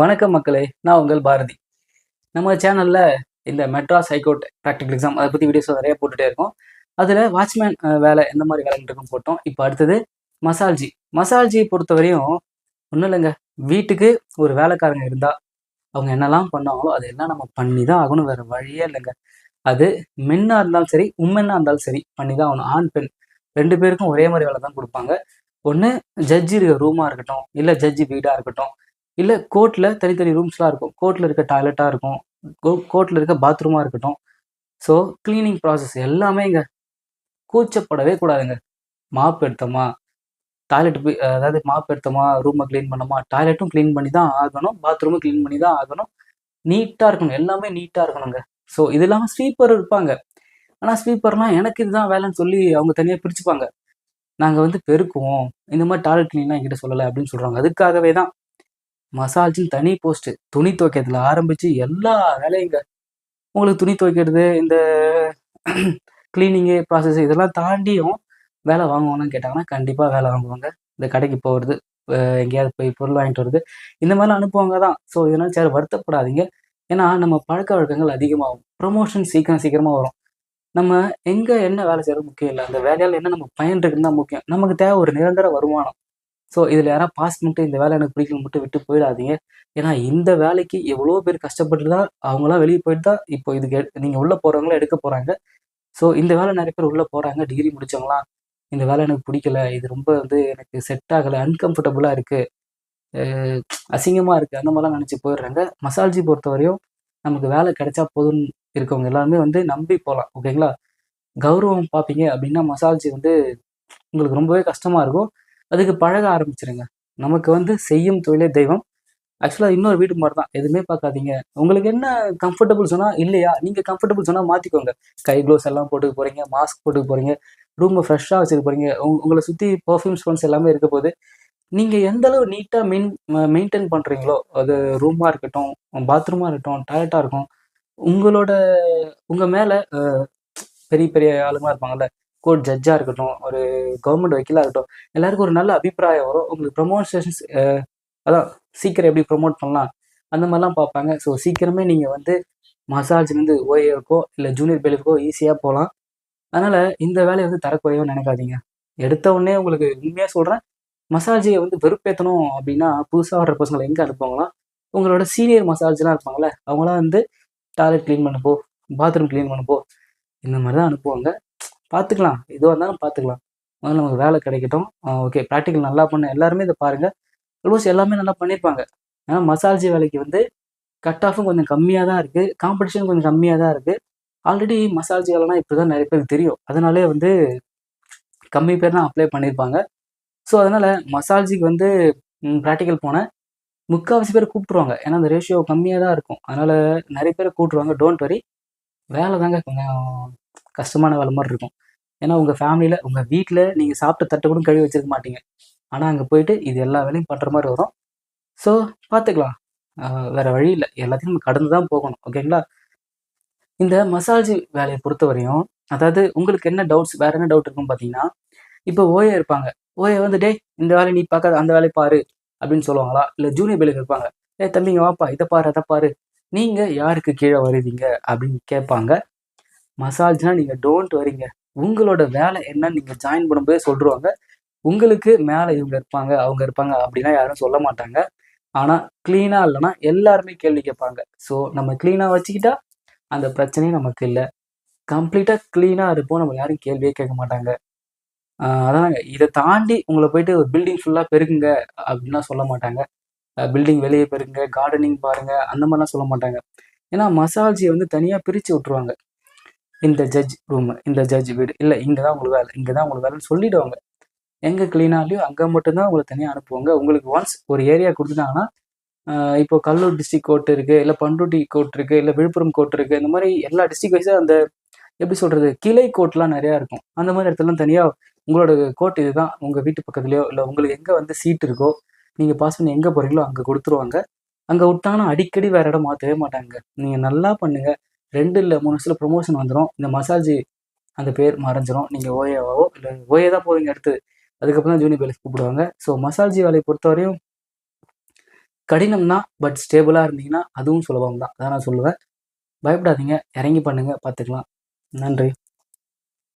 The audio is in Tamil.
வணக்கம் மக்களே நான் உங்கள் பாரதி. நம்ம சேனலில் இந்த மெட்ராஸ் ஹைகோர்ட் ப்ராக்டிகல் எக்ஸாம் அதை பற்றி வீடியோஸ் நிறைய போட்டுகிட்டே இருக்கோம். அதில் வாட்ச்மேன் வேலை எந்த மாதிரி வேலைன்னு போட்டோம். இப்போ அடுத்தது மசால்ஜி. மசால்ஜி பொறுத்தவரையும் ஒன்றும் இல்லைங்க. வீட்டுக்கு ஒரு வேலைக்காரங்க இருந்தால் அவங்க என்னெல்லாம் பண்ணாங்களோ அதெல்லாம் நம்ம பண்ணி தான் ஆகணும். வேறு வழியே இல்லைங்க. அது மென்னாக இருந்தாலும் சரி உண்மைன்னா இருந்தாலும் சரி பண்ணி தான் ஆகணும். ஆண் பெண் ரெண்டு பேருக்கும் ஒரே மாதிரி வேலை தான் கொடுப்பாங்க. ஒன்று ஜட்ஜி இருக்க ரூமாக இருக்கட்டும் இல்லை ஜட்ஜி வீடாக இருக்கட்டும். இல்லை கோர்ட்டில் தனித்தனி ரூம்ஸ்லாம் இருக்கும். கோர்ட்டில் இருக்க டாய்லெட்டாக இருக்கும். கோர்ட்டில் இருக்க பாத்ரூமாக இருக்கட்டும். ஸோ க்ளீனிங் ப்ராசஸ் எல்லாமே இங்கே கூச்சப்படவே கூடாதுங்க. மாப் எடுத்தோமா டாய்லெட் போய் அதாவது மாப் எடுத்தோமா ரூமை க்ளீன் பண்ணோமா டாய்லெட்டும் க்ளீன் பண்ணி தான் ஆகணும். பாத்ரூமும் க்ளீன் பண்ணி தான் ஆகணும். நீட்டாக இருக்கணும். எல்லாமே நீட்டாக இருக்கணுங்க. ஸோ இது இல்லாமல் ஸ்வீப்பர் இருப்பாங்க. ஆனால் ஸ்வீப்பர்லாம் எனக்கு இதுதான் வேலைன்னு சொல்லி அவங்க தனியாக பிரிச்சுப்பாங்க. நாங்கள் வந்து பெருக்குவோம். இந்த மாதிரி டாய்லெட் க்ளீன்லாம் என்கிட்ட சொல்லலை அப்படின்னு சொல்கிறாங்க அதுக்காகவே தான் மசாஜின்னு தனி போஸ்ட்டு துணி துவைக்கிறதுல ஆரம்பித்து எல்லா வேலையுங்க உங்களுக்கு துணி துவைக்கிறது இந்த க்ளீனிங்கு ப்ராசஸ் இதெல்லாம் தாண்டியும் வேலை வாங்குவாங்கன்னு கேட்டாங்கன்னா கண்டிப்பாக வேலை வாங்குவாங்க. இந்த கடைக்கு போகிறது எங்கேயாவது போய் பொருள் வாங்கிட்டு வருது இந்த மாதிரிலாம் அனுப்புவாங்க தான். ஸோ இதனால் சரி வருத்தப்படாதீங்க. ஏன்னா நம்ம பழக்க வழக்கங்கள் அதிகமாகும். ப்ரொமோஷன் சீக்கிரம் சீக்கிரமாக வரும். நம்ம எங்கே என்ன வேலை செய்கிறது முக்கியம் இல்லை. அந்த வேலையால் என்ன நம்ம பயன் இருக்குன்னு தான் முக்கியம். நமக்கு தேவை ஒரு நிரந்தர வருமானம். ஸோ இதில் யாராவது பாஸ் பண்ணிட்டு இந்த வேலை எனக்கு பிடிக்கல மட்டும் விட்டு போயிடாதீங்க. ஏன்னா இந்த வேலைக்கு எவ்வளோ பேர் கஷ்டப்பட்டு தான் அவங்களாம் வெளியே போயிட்டு தான் இப்போ இதுக்கு நீங்கள் உள்ளே போகிறவங்களாம் எடுக்க போகிறாங்க ஸோ இந்த வேலை நிறைய பேர் உள்ளே போகிறாங்க டிகிரி முடிச்சவங்களாம் இந்த வேலை எனக்கு பிடிக்கல இது ரொம்ப வந்து எனக்கு செட் ஆகலை அன்கம்ஃபர்டபுளாக இருக்குது அசிங்கமாக இருக்குது அந்த மாதிரிலாம் நினச்சி போயிடுறாங்க. மசால்ஜி பொறுத்தவரையும் நமக்கு வேலை கிடைச்சா போதும்னு இருக்கவங்க எல்லாருமே வந்து நம்பி போகலாம் ஓகேங்களா கௌரவம் பார்ப்பீங்க அப்படின்னா மசால்ஜி வந்து உங்களுக்கு ரொம்பவே கஷ்டமாக இருக்கும். அதுக்கு பழக ஆரம்பிச்சிருங்க. நமக்கு வந்து செய்யும் தொழிலே தெய்வம். ஆக்சுவலாக இன்னொரு வீடு மாதிரி தான் எதுவுமே பார்க்காதீங்க. உங்களுக்கு என்ன கம்ஃபர்டபுள் சொன்னால் இல்லையா? நீங்கள் கம்ஃபர்டபுள் சொன்னால் மாற்றிக்கோங்க கை க்ளோஸ் எல்லாம் போட்டுக்க போகிறீங்க மாஸ்க் போட்டுக்க போகிறீங்க ரூமை ஃப்ரெஷ்ஷாக வச்சுக்க போகிறீங்க உங்களை சுற்றி பர்ஃப்யூம் ஸ்போன்ஸ் எல்லாமே இருக்க போது நீங்கள் எந்த அளவு நீட்டாக மெயின் மெயின்டைன் பண்ணுறீங்களோ அது ரூமாக இருக்கட்டும் பாத்ரூமாக இருக்கட்டும் டாய்லெட்டாக இருக்கும் உங்களோட உங்கள் மேலே பெரிய பெரிய ஆளுங்களாக இருப்பாங்கல்ல கோர்ட் ஜட்ஜாக இருக்கட்டும் ஒரு கவர்மெண்ட் வக்கீலாக இருக்கட்டும் எல்லாருக்கும் ஒரு நல்ல அபிப்பிராயம் வரும். உங்களுக்கு ப்ரொமோஷன்ஸ் அதான் சீக்கிரம் எப்படி ப்ரொமோட் பண்ணலாம் அந்த மாதிரிலாம் பார்ப்பாங்க. ஸோ சீக்கிரமே நீங்கள் வந்து மசாஜ்லேருந்து ஓஏக்கோ இல்லை ஜூனியர் பெலிஃப்க்கோ ஈஸியாக போகலாம். அதனால் இந்த வேலையை வந்து தரக்குறையோ நினைக்காதீங்க. எடுத்த உடனே உங்களுக்கு உண்மையாக சொல்கிறேன் மசாஜை வந்து வெறுப்பேற்றணும் அப்படின்னா புதுசாக வர்ற பசங்களை எங்கே அனுப்புவாங்களாம்? உங்களோட சீனியர் மசாஜ்லாம் இருப்பாங்களே அவங்களாம் வந்து டாய்லெட் க்ளீன் பண்ணப்போ பாத்ரூம் க்ளீன் பண்ணப்போ இந்த மாதிரி தான் அனுப்புவாங்க. பார்த்துக்கலாம் எதுவாக இருந்தாலும் பார்த்துக்கலாம் முதல்ல நமக்கு வேலை கிடைக்கட்டும். ஓகே ப்ராக்டிக்கல் நல்லா பண்ண எல்லாருமே இதை பாருங்கள் ஆல்மோஸ்ட் எல்லாமே நல்லா பண்ணியிருப்பாங்க ஏன்னா மசால்ஜி வேலைக்கு வந்து கட் ஆஃபும் கொஞ்சம் கம்மியாக தான் இருக்குது காம்படிஷன் கொஞ்சம் கம்மியாக தான் இருக்குது ஆல்ரெடி மசாலஜி வேலைனா இப்படி தான் நிறைய பேருக்கு தெரியும். அதனாலே வந்து கம்மி பேர் தான் அப்ளை பண்ணியிருப்பாங்க ஸோ அதனால் மசால்ஜிக்கு வந்து ப்ராக்டிக்கல் போனேன். முக்கால்வாசி பேர் கூப்பிட்ருவாங்க ஏன்னா அந்த ரேஷியோ கம்மியாக தான் இருக்கும். அதனால் நிறைய பேர் கூப்பிட்ருவாங்க டோன்ட் வரி வேலை தாங்க கொஞ்சம் கஷ்டமான வேலை மாதிரி இருக்கும். ஏன்னா உங்கள் ஃபேமிலியில் உங்கள் வீட்டில் நீங்கள் சாப்பிட்ட தட்டை கூட கழுவி வச்சிருக்க மாட்டீங்க. ஆனால் அங்கே போயிட்டு இது எல்லா வேலையும் பண்ணுற மாதிரி வரும். ஸோ பார்த்துக்கலாம் வேறு வழி இல்லை. எல்லாத்தையும் நம்ம கடந்து தான் போகணும். ஓகேங்களா இந்த மசாஜ் வேலையை பொறுத்த வரையும் அதாவது உங்களுக்கு என்ன டவுட்ஸ் வேறு என்ன டவுட் இருக்குன்னு பார்த்தீங்கன்னா இப்போ ஓஏ இருப்பாங்க. ஓஏ வந்து டே இந்த வேலையை நீ பார்க்காத அந்த வேலையை பாரு அப்படின்னு சொல்லுவாங்களா? இல்லை ஜூனியர் பேலுக்கு இருப்பாங்க ஏ தம்பிங்க வாப்பா இதை பாரு அதை பாரு. நீங்கள் யாருக்கு கீழே வருவீங்க? அப்படின்னு கேட்பாங்க. மசாஜ்னால் நீங்கள் டோன்ட் வரீங்க உங்களோட வேலை என்னன்னு நீங்கள் ஜாயின் பண்ணும்போதே சொல்லிடுவாங்க உங்களுக்கு மேலே இவங்க இருப்பாங்க அவங்க இருப்பாங்க அப்படின்னா யாரும் சொல்ல மாட்டாங்க. ஆனால் க்ளீனாக இல்லைன்னா எல்லாருமே கேள்வி கேட்பாங்க. ஸோ நம்ம க்ளீனாக வச்சுக்கிட்டா அந்த பிரச்சனையும் நமக்கு இல்லை. கம்ப்ளீட்டாக க்ளீனாக இருப்போம். நம்ம யாரும் கேள்வியே கேட்க மாட்டாங்க. அதாங்க. இதை தாண்டி உங்களை போயிட்டு ஒரு பில்டிங் ஃபுல்லாக பெருக்குங்க அப்படின்லாம் சொல்ல மாட்டாங்க. பில்டிங் வெளியே பெருங்க கார்டனிங் பாருங்கள் அந்த மாதிரிலாம் சொல்ல மாட்டாங்க. ஏன்னா மசாஜியை வந்து தனியாக பிரித்து விட்ருவாங்க இந்த ஜட்ஜ் ரூமு இந்த ஜட்ஜ் வீடு. இல்லை இங்கே தான் உங்களுக்கு வேலை இங்கே தான் உங்களுக்கு வேலைன்னு சொல்லிவிடுவாங்க எங்கே க்ளீனாகலையோ அங்கே மட்டும்தான் உங்களை தனியாக அனுப்புவாங்க. உங்களுக்கு ஒன்ஸ் ஒரு ஏரியா கொடுத்துட்டாங்கன்னா இப்போ கல்லூர் டிஸ்ட்ரிக் கோர்ட் இருக்குது இல்லை பண்ருட்டி கோர்ட் இருக்குது இல்லை விழுப்புரம் கோர்ட் இருக்குது இந்த மாதிரி எல்லா டிஸ்ட்ரிக் வைஸாக அந்த எப்படி சொல்கிறது கிளை கோர்ட்லாம் நிறையா இருக்கும். அந்த மாதிரி இடத்துலலாம் தனியாக உங்களோட கோர்ட் இதுதான். உங்கள் வீட்டு பக்கத்துலையோ இல்லை உங்களுக்கு எங்கே வந்து சீட் இருக்கோ நீங்கள் பாஸ் பண்ணி எங்கே போகிறீங்களோ அங்கே கொடுத்துருவாங்க. அங்கே விட்டாங்கன்னா அடிக்கடி வேறு இடம் மாற்றவே மாட்டாங்க. நீங்கள் நல்லா பண்ணுங்கள் ரெண்டு இல்லை மூணு வருஷத்தில் ப்ரொமோஷன் வந்துடும் இந்த மசாஜ் அந்த பேர் மறைஞ்சிரும். நீங்கள் ஓஏவாவோ இல்லை ஓஏ தான் போவீங்க அடுத்து. அதுக்கப்புறம் தான் ஜூனியர் பேலஸ் கூப்பிடுவாங்க. ஸோ மசாஜ் வேலையை பொறுத்தவரையும் கடினம் தான் பட் ஸ்டேபிளாக இருந்தீங்கன்னா அதுவும் சுலபம் தான் அதான் நான் சொல்லுவேன். பயப்படாதீங்க. இறங்கி பண்ணுங்கள் பார்த்துக்கலாம். நன்றி.